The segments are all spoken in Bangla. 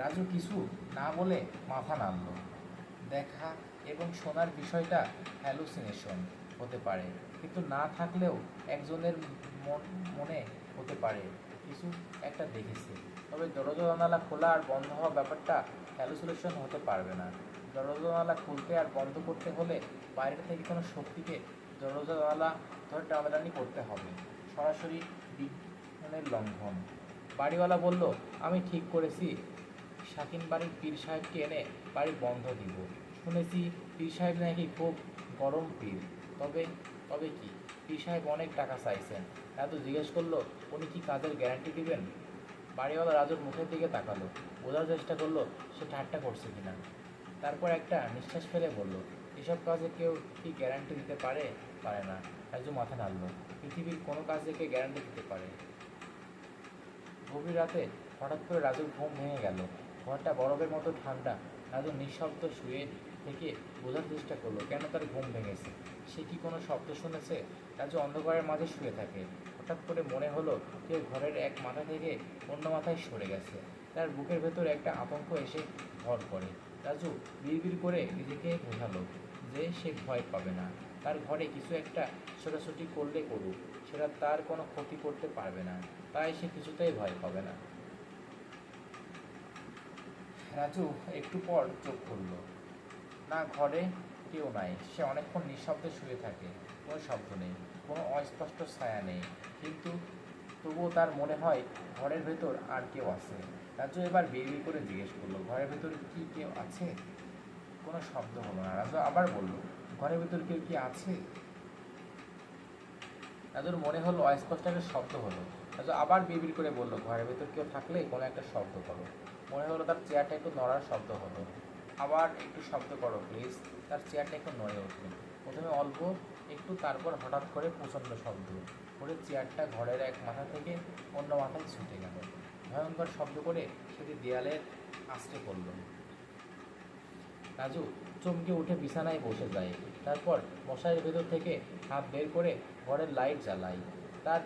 রাজু কিছু না বলে মাথা নাড়ল দেখা এবং শোনার বিষয়টা হ্যালুসিনেশন হতে পারে, কিন্তু না থাকলেও একজনের মন, মনে হতে পারে। কিছু একটা দেখেছে। তবে দরজা জানালা খোলা আর বন্ধ হওয়া ব্যাপারটা হ্যালুসিনেশন হতে পারবে না। দরজা জানালা খুলতে আর বন্ধ করতে হলে বাইরে থেকে কোনো শক্তিকে দরজা জানালা ধরে টানাটানি করতে হবে। সরাসরি বিজ্ঞানের লঙ্ঘন। বাড়িওয়ালা বলল, আমি ঠিক করেছি শাকিন বাড়ির পীর সাহেবকে এনে বাড়ি বন্ধ দিব। শুনেছি পীর সাহেব নাকি খুব গরম পীর। তবে তবে কি? পীর সাহেব অনেক টাকা চাইছেন। রাজু জিজ্ঞেস করল, উনি কি কাজের গ্যারান্টি দিবেন? বাড়িওয়ালা রাজুর মুখের দিকে তাকালো। বোঝার চেষ্টা করল, সে ঠাট্টা করছে কিনা? তারপর একটা নিঃশ্বাস ফেলে বলল, এসব কাজে কেউ কি গ্যারান্টি দিতে পারে? পারে না। রাজু মাথা নাড়ল, পৃথিবীর কোনো কাজে কে গ্যারান্টি দিতে পারে? গভীর রাতে হঠাৎ করে রাজুর ঘুম ভেঙে গেল। ঘরটা বরফের মতো ঠান্ডা। রাজু নিঃশব্দ শুয়ে থেকে বোঝার চেষ্টা করল, কেন তার ঘুম ভেঙেছে? সে কি কোনো শব্দ শুনেছে? রাজু অন্ধকারের মাঝে শুয়ে থাকে। হঠাৎ করে মনে হলো কেউ ঘরের এক মাথা থেকে অন্য মাথায় সরে গেছে। তার বুকের ভেতর একটা আতঙ্ক এসে ভর করে। রাজু বিড়বিড় করে নিজেকে বোঝালো যে সে ভয় পাবে না। তার ঘরে কিছু একটা ছোটাছুটি করলে করুক, সেটা তার কোনো ক্ষতি করতে পারবে না। তাই সে কিছুতেই ভয় পাবে না। রাজু, একটু পর চোখ খুলল। না, ঘরে কেউ নাই। সে অনেকক্ষণ নিঃশব্দে শুয়ে থাকে। কোনো শব্দ নেই, কোনো অস্পষ্ট ছায়া নেই। কিন্তু তবুও তার মনে হয় ঘরের ভেতর আর কেউ আছে। রাজু এবার বিড়ি করে জিজ্ঞেস করল, ঘরের ভেতর কি কেউ আছে? কোনো শব্দ হলো না। রাজু আবার বলল, ঘরের ভেতর কেউ কি আছে? রাজুর মনে হলো অস্পষ্ট একটা শব্দ হলো। রাজু আবার বিড়বিড় করে বলল, ঘরের ভেতর কেউ থাকলে কোনো একটা শব্দ করো। মনে হলো তার চেয়ারটা একটু নড়ার শব্দ হলো। আবার একটু শব্দ করো প্লিজ তার চেয়ারটা একটু নড়ে উঠল। প্রথমে অল্প, একটু তারপর হঠাৎ করে প্রচণ্ড শব্দ। করে চেয়ারটা ঘরের এক মাথা থেকে অন্য মাথায় ছুটে গেল। ভয়ঙ্কর শব্দ করে সেটি দেয়ালের আশ্রে পড়ল। রাজু চমকে উঠে বিছানায় বসে যায়। তারপর মশারির ভেতর থেকে হাত বের করে ঘরের লাইট জ্বালায়। তার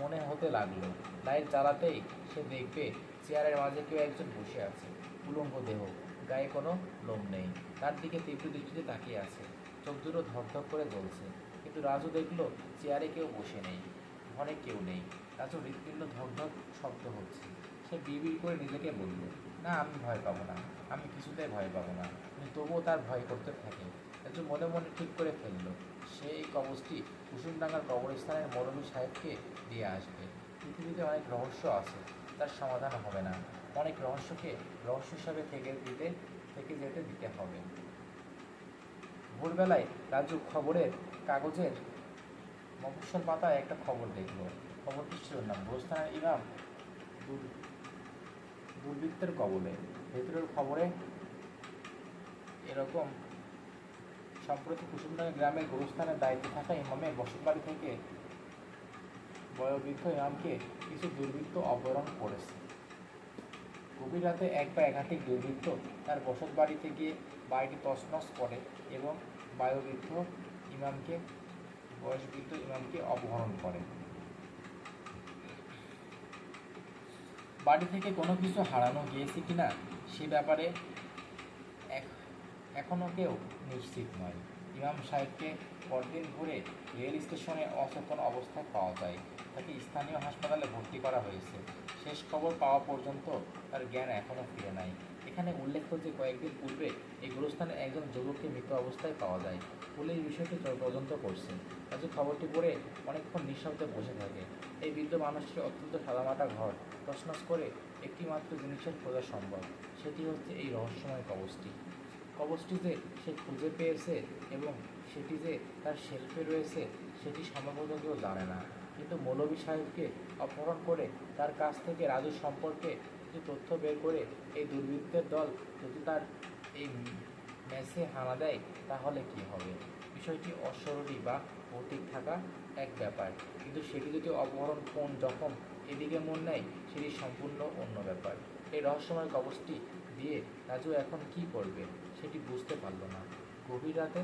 মনে হতে লাগল। লাইট জ্বালাতেই সে দেখবে চেয়ারের মাঝে কেউ একজন বসে আছে। উলঙ্গ দেহ, গায়ে কোনো লোম নেই। তার দিকে তীব্র দৃষ্টিতে তাকিয়ে আছে। চোখ দুটো ধকধক করে জ্বলছে কিন্তু রাজু দেখল চেয়ারে কেউ বসে নেই ঘরে কেউ নেই। রাজু হৃৎপিণ্ড ধকধক শব্দ হচ্ছে। সে বিড় করে নিজেকে বলল, না, আমি ভয় পাবো না। আমি কিছুতেই ভয় পাবো না। কিন্তু তবুও তার ভয় করতে থাকে। রাজু মনে মনে ঠিক করে ফেলল কবচটি কুসুমডাঙ্গার কবরস্থানের মৌলভী সাহেবকে দিয়ে আসবে। পৃথিবীতে অনেক রহস্য আছে, তার সমাধান হবে না। অনেক রহস্যকে রহস্য হিসাবে থেকে দিতে, থেকে যেতে দিতে হবে। ভোরবেলায় রাজু খবরের কাগজের মফস্বল পাতায় একটা খবর দেখল। খবরটি ছিল শিরোনাম। গোস্তানের ইমাম দুর- দুর্বৃত্তের কবলে। ভেতরের খবরে এরকম সম্প্রতি কুসুমডাঙ্গা গ্রামের গোরস্থানের দায়িত্বে থাকা ইমামের বসতবাড়ি থেকে বয়োবৃদ্ধ ইমামকে কিছু দুর্বৃত্ত অপহরণ করেছে। গভীর রাতে এক বা একাধিক দুর্বৃত্ত তার বসত বাড়িতে গিয়ে বাড়িটি তছনছ করে এবং বায়ুবৃদ্ধ ইমামকে, বয়সবৃদ্ধ ইমামকে অপহরণ করে। বাড়ি থেকে কোনো কিছু হারানো গিয়েছে কিনা সে ব্যাপারে এখনও কেউ নিশ্চিত নয়। ইমাম সাহেবকে পরদিন ভোরে রেল স্টেশনে অচেতন অবস্থায় পাওয়া যায়। তাকে স্থানীয় হাসপাতালে ভর্তি করা হয়েছে। শেষ খবর পাওয়া পর্যন্ত তার জ্ঞান এখনও ফিরে নাই। এখানে উল্লেখ্য যে কয়েকদিন পূর্বে এই গুরুস্থানে একজন যুবককে মৃত অবস্থায় পাওয়া যায়। পুলিশ বিষয়টি তদন্ত করছে। রাজু খবরটি পড়ে অনেকক্ষণ নিঃশব্দে বসে থাকে। এই বৃদ্ধ মানুষটি অত্যন্ত সাদামাটা ঘর, তছনছ করে একটি মাত্র জিনিসের খোঁজা সম্ভব। সেটি হচ্ছে এই রহস্যময় কবচটি। কবচটি যে সে খুঁজে পেয়েছে এবং সেটি যে তার শেলফে রয়েছে, সেটি সম্ভবত কেউ জানে না। কিন্তু মৌলভী সাহেবকে অপহরণ করে তার কাছ থেকে রাজু সম্পর্কে কিছু তথ্য বের করে এই দুর্বৃত্তের দল যদি তার এই ম্যাচে হানা দেয়, তাহলে কি হবে? বিষয়টি অস্বরণী বা ভৌতিক থাকা এক ব্যাপার। কিন্তু সেটি যদি অপহরণ কোন যখন এদিকে মন নেয়, সেটি সম্পূর্ণ অন্য ব্যাপার। এই রহস্যময় কবচটি দিয়ে রাজু এখন কি করবে সেটি বুঝতে পারল না। গভীর রাতে